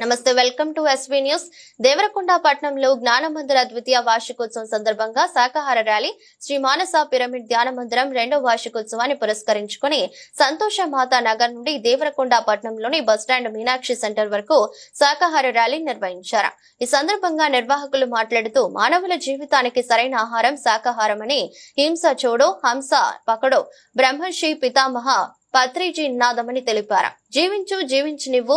Namaste welcome to SV news. Devarakonda పట్నంలో జ్ఞానమందిర ద్వితీయ వార్షికోత్సవం సందర్భంగా శాకాహార ర్యాలీ శ్రీ మానస పిరమిడ్ ధ్యాన మందిరం రెండో వార్షికోత్సవాన్ని పురస్కరించుకుని సంతోష మాతా నగర్ నుండి దేవరకొండ పట్టణంలోని బస్టాండ్ మీనాక్షి సెంటర్ వరకు శాకాహార ర్యాలీ నిర్వహించారు. ఈ సందర్భంగా నిర్వాహకులు మాట్లాడుతూ మానవుల జీవితానికి సరైన ఆహారం శాకాహారమని హింస చోడో హంస పకడో బ్రహ్మర్షి పితామహ పత్రిజీ నినాదమని తెలిపారు. జీవించు జీవించు నువ్వు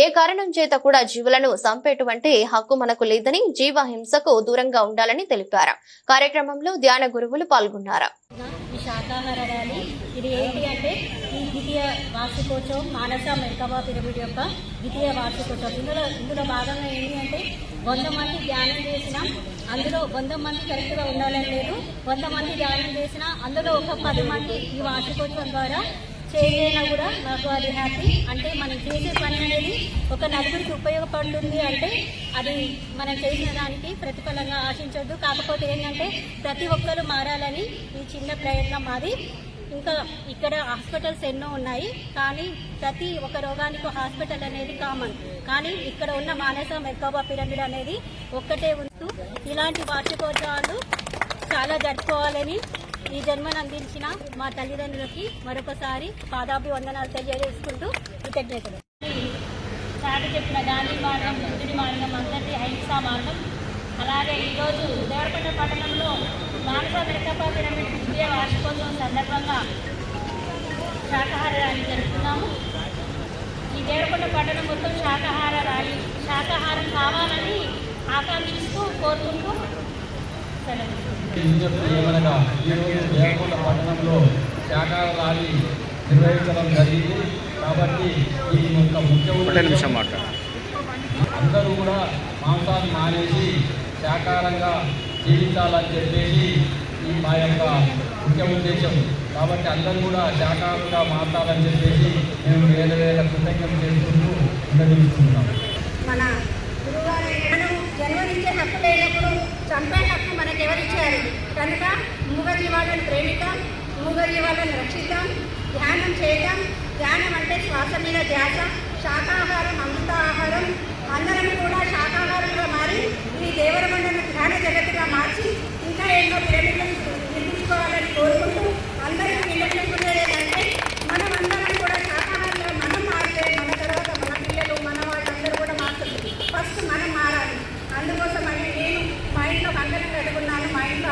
ఏ కారణం చేత కూడా జీవులను చంపేటువంటి హక్కు మనకు లేదని జీవ హింసకు దూరంగా ఉండాలని తెలిపారు. కార్యక్రమంలో ధ్యాన గురువులు పాల్గొన్నారు. ఇది ఏంటి అంటే ఈ ద్వితీయ వార్షికోత్సవం మానస మెల్కబా పిరమిడ్ యొక్క ద్వితీయ వార్షికోత్సవం. ఇందులో ఇందులో భాగంగా ఏంటి అంటే వంద మంది ధ్యానం చేసినా అందులో వంద మంది కరెక్ట్గా ఉండాలని లేదు. వంద మంది ధ్యానం చేసిన అందులో ఒక పది మంది ఈ వార్షికోత్సవం ద్వారా చేయలేనా కూడా నాకు అది హ్యాపీ అంటే మనం చేసే పని అనేది ఒక నలుగురికి ఉపయోగపడుతుంది అంటే అది మనం చేసిన దానికి ప్రతిఫలంగా ఆశించొద్దు. కాకపోతే ఏంటంటే ప్రతి ఒక్కరు మారాలని ఈ చిన్న ప్రయత్నం మాది. ఇంకా ఇక్కడ హాస్పిటల్స్ ఎన్నో ఉన్నాయి. కానీ ప్రతి ఒక్క రోగానికి హాస్పిటల్ అనేది కామన్. కానీ ఇక్కడ ఉన్న మానస మెర్కాబా పిరమిడ్ అనేది ఒక్కటే ఉంటూ ఇలాంటి వార్షికోత్సవాలు చాలా జరుపుకోవాలని ఈ జన్మను అందించిన మా తల్లిదండ్రులకి మరొకసారి పాదాభివందనాలు తెలియజేసుకుంటూ కృతజ్ఞతలు. సాటి చెప్పిన గాంధీ మార్గం బుద్ధుడి మార్గం అందరిది అహింసా మార్గం. అలాగే ఈరోజు దేవరకొండ పట్టణంలో మానస వెనకపా పిరమిడ్ విజయ వార్షికోత్సవం సందర్భంగా శాకాహార ర్యాలీ జరుపుతున్నాము ఈ దేవరకొండ పట్టణం మొత్తం శాకాహార ర్యాలీ శాకాహారం కావాలని ఆకాంక్షిస్తూ కోరుకుంటూ ఏమనగా ఈరోజు దేవకొండ పట్టణంలో శాఖాల ర్యాలీ నిర్వహించడం జరిగింది కాబట్టి ఈ యొక్క ముఖ్య నిమిషం అందరూ కూడా మాంసాన్ని మానేసి శాకాహారంగా జీవించాలని చెప్పేసి ఈ మా యొక్క ముఖ్య ఉద్దేశం. కాబట్టి అందరూ కూడా శాకాహారంగా మాట్లాడాలని చెప్పేసి మేము వేల వేల కృతజ్ఞతలు చేసుకుంటూ ఉండగలుగుతున్నాం మన గురువుగారు మనం జన్మనిచ్చే హక్కు లేనప్పుడు చంపే హక్కు మనకు ఎవరిచ్చారు కనుక మూగ వాళ్ళని ప్రేమిద్దాం మూగలి వాళ్ళని రక్షిద్దాం ధ్యానం చేద్దాం ధ్యానం అంటే శ్వాస మీద ధ్యాస శాకాహారం అమృత ఆహారం అందరం కూడా శాఖ మారి ఈ దేవరమండలం ధ్యాన జగత్తుగా మార్చి ఇంకా ఎన్నో పిరమిడ్లను నిర్మించుకోవాలని కోరుకుంటూ అందరికీ విన్నపించుకునేది ఏంటంటే మనం అందరం కూడా శాకాహారంగా మనం మారితే మన తర్వాత మన పిల్లలు మన వాళ్ళందరూ కూడా మారుతుంది ఫస్ట్ మనం మారాలి అందుకోసం అని నేను మా ఇంట్లో అందరం కట్టుకున్నాను మా ఇంట్లో అందరూ Claps, గట్టి కొట్టండి అమ్మ. అందరూ మారారు అట్లాగే గట్టి అనుకున్నట్లయితే అందరూ కూడా శాకాహారంగా మారుతారు ఈ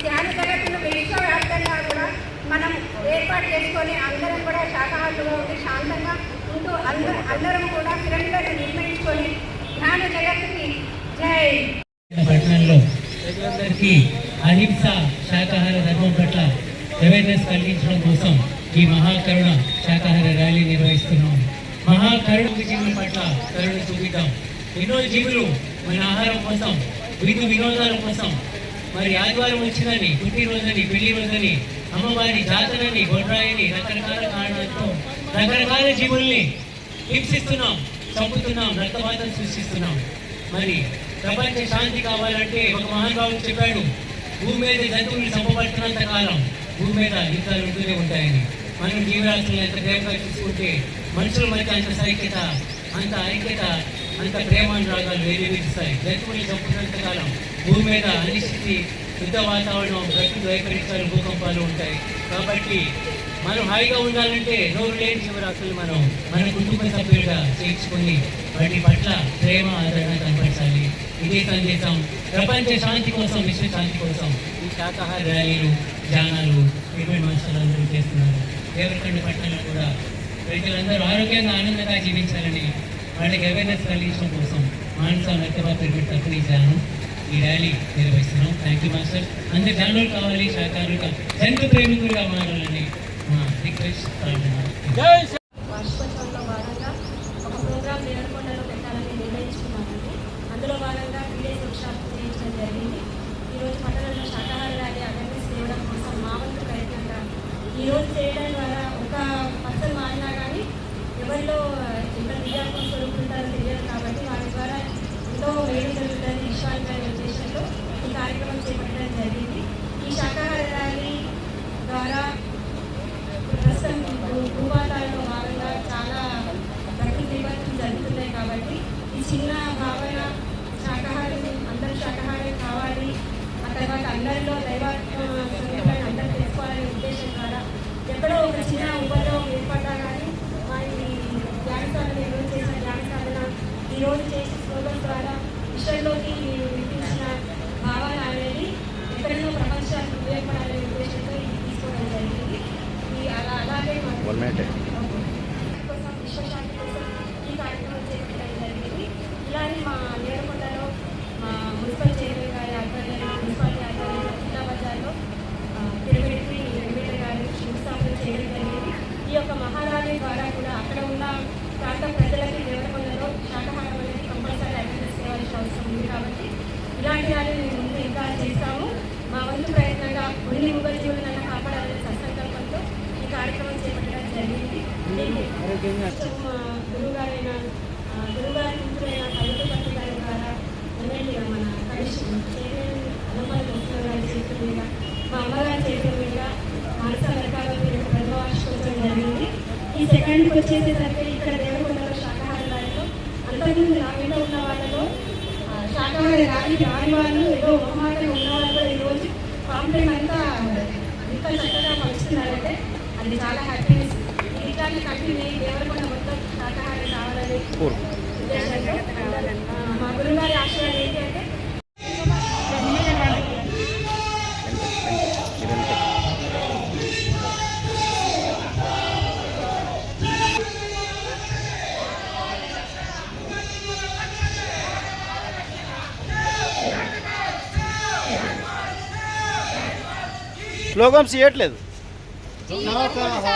ధ్యాన జగత్తును విశ్వవ్యాప్తంగా కూడా మనం ఏర్పాటు చేసుకొని అందరం కూడా శాకాహారులుగా ఉండి శాంతంగా ఉంటూ అందరం అందరం కూడా పిరమిడ్లను నిర్మించుకొని ధ్యాన జగత్తుకి జై పట్టణంలో ప్రజలందరికీ అహింస శాకాహార ధర్మం పట్ల అవేర్నెస్ కలిగించడం కోసం ఈ మహాకరుణ శాకాహార ర్యాలీ నిర్వహిస్తున్నాం. మహాకరుణ జీవుల పట్ల కరుణ చూపిద్దాం. ఎన్నో జీవులు మన ఆహారం కోసం విధు వినోదాల కోసం. మరి ఆదివారం వచ్చిందని పుట్టినరోజని పెళ్ళి రోజని అమ్మవారి జాతరని గొడ్రాయని రకరకాల కారణాలతో రకరకాల జీవుల్ని హింసిస్తున్నాం చంపుతున్నాం రక్తపాతం సృష్టిస్తున్నాం. మరి ప్రపంచ శాంతి కావాలంటే ఒక మహానుభావుడు చెప్పాడు భూమి మీద జంతువులు చంపబడుతున్నంత కాలం భూమి మీద యుద్ధాలు ఉంటూనే ఉంటాయని. మనం జీవరాశులను ఎంత ప్రేమగా చూసుకుంటే మనుషుల మధ్య అంత సైక్యత అంత ఐక్యత అంత ప్రేమానురాగాలు వెలువరిస్తాయి జంతువులు చంపుతున్నంత కాలం భూమి మీద అనిశ్చితి యుద్ధ వాతావరణం ప్రకృతి వైపరీత్యాలు భూకంపాలు ఉంటాయి. కాబట్టి మనం హాయిగా ఉండాలంటే నోరు లేని జీవరాశులు మనం మన కుటుంబ సభ్యులుగా చేయించుకొని వాటి పట్ల ప్రేమ ఆదరణ కనపరచాలి. ఇదే సందేశం. ప్రపంచ శాంతి కోసం విశ్వ శాంతి కోసం ఈ శాకాహార ర్యాలీలు ధ్యానాలు ఇటువంటి మనుషులందరూ చేస్తున్నారు. దేవరకొండ పట్టణంలో కూడా ప్రజలందరూ ఆరోగ్యంగా ఆనందంగా జీవించాలని వాళ్ళకి అవేర్నెస్ కలిగించడం కోసం మానస హైదరాబాద్ క్రికెట్ తరఫున చేయాలను ఈ ర్యాలీ నిర్వహిస్తున్నాం. థ్యాంక్ యూ మాస్టర్ అందరు జనరల్ కావాలి శాకాహారులుగా జంతు ప్రేమికులుగా మారాలని మా రిక్వెస్ట్ పచ్చలు మారినా కానీ ఎవరిలో ఎంత విద్యార్థులు కోరుకుంటారో తెలియదు కాబట్టి వారి ద్వారా ఎంతో వేడి జరుగుతుంది విశ్వాలపై ఉద్దేశంలో ఈ కార్యక్రమం చేపట్టడం జరిగింది. ఈ శాఖాహార ర్యాలీ ద్వారా ప్రస్తుతం భూభాతాల్లో ఈరోజు చేసిన స్లోగన్ ద్వారా విషయంలోకి ఇలాంటి ముందు ఇంకా చేస్తాము. మా వంతు ప్రయత్నంగా కొన్ని ముగ్గురు జీవులను కాపాడాలనే సత్సంకల్పంతో ఈ కార్యక్రమం చేపట్టడం జరిగింది. మా గురువుగారైన గురువుగారి కూతురైన కవిత పట్టు గారి ద్వారా మన కమిషన్ చైర్మన్ అన్నపల్లి కృష్ణ గారి చేతుల మీద మా అమ్మగారి చేతుల మీద మానస వర్గాల ప్రథమ వార్షికోత్సవం జరిగింది. ఈ సెకండ్కి వచ్చేసేసరికి ఇక్కడ దేవకొండలో శాకాహార ర్యాలీలో అంతకుముందు నా మీద ఉన్న వాళ్ళలో ఆ, శాకాహార ర్యాలీ వాళ్ళు ఏదో మొహమాటం ఉన్న వాళ్ళు ఈరోజు కాంప్లైంట్ అంతా ఇంత చక్కగా పంచుతున్నారంటే అది చాలా హ్యాపీనెస్. ఈ కానీ కంటిన్యూ దేవరకొండ మొత్తం శాకాహారం కావాలని మా గురువు గారి ఆశయాలు ఏంటి అంటే స్లోగన్స్ ఇవ్వట్లేదు భగవంతుని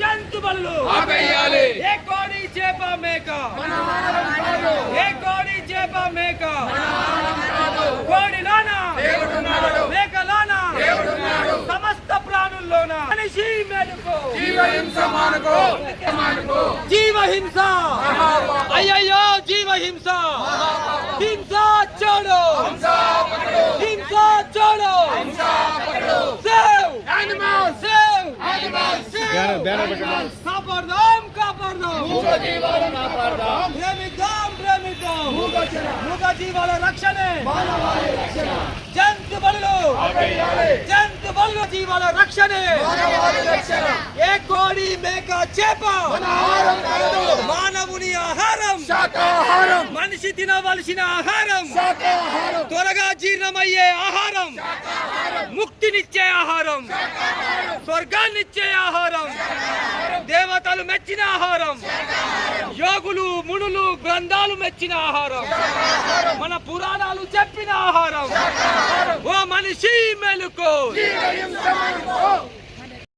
జంతు ఆపేయాలి. ఏ కోడి చేప మేక? ఏ కోడి చేప మేక? కోడి లానా మేక లానా సమస్త ప్రాణుల్లోన? మనిషి మెలుకు. జీవహింస మానుకో. జీవహింస. అయ్యయ్యో జీవహింస. హింస చూడు. హింస కాపాడదాం కాపాడదాం ప్రేమిద్దాం ప్రేమిద్దాం మూగ జీవాల రక్షణే జంతు బలులు జంతు బలులు జీవాల రక్షణే ఏ కోడి మేక చేప మానవుని ఆహారం శాకాహారం మనిషి తినవలసిన ఆహారం. త్వరగా జీర్ణమయ్యే ఆహారం. ముక్తినిచ్చే ఆహారం. స్వర్గాన్నిచ్చే ఆహారం. దేవతలు మెచ్చిన ఆహారం. యోగులు మునులు గ్రంథాలు మెచ్చిన ఆహారం. మన పురాణాలు చెప్పిన ఆహారం. ఓ మనిషి మెలుకో.